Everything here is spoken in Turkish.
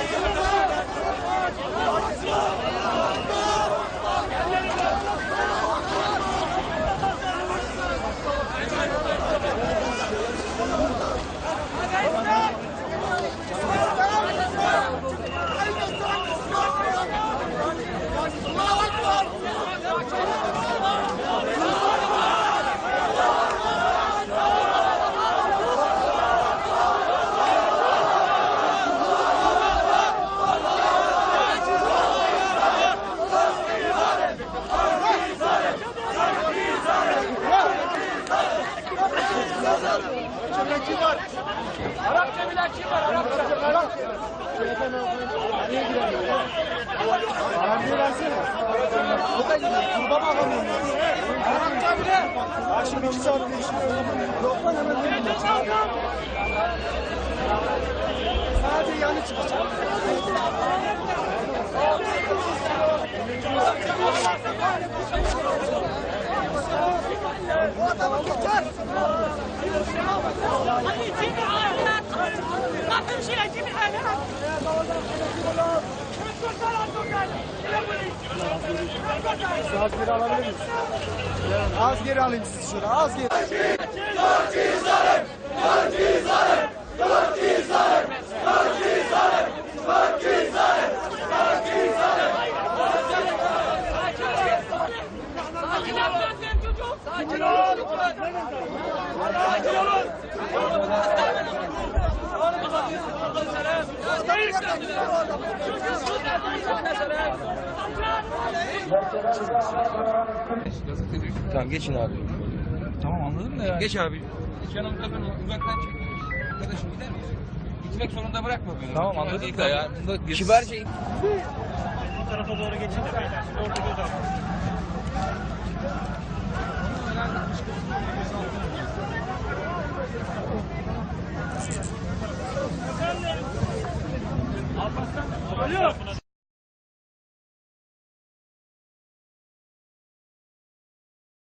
Yeah. Harbiye versene. O da gidiyor. Kurba bakamıyorum. Hatta bile. Akşam iki saat değişim. Yok lan hemen dönüyor. Sadece yanı çıkacak. Bu adamı tutar. Hadi çekil. Az geri alabilir miyiz? Az geri alayım sizi şöyle. Az geri. Sakin ol. Sakin olun. Tamam geçin abi. Tamam anladım da yani. Geç abi. Yanımda ben uzaktan çek. Arkadaşım gider misin? Gitmek zorunda bırakma beni. Tamam dakika da ya. ya. Kibarca Alo.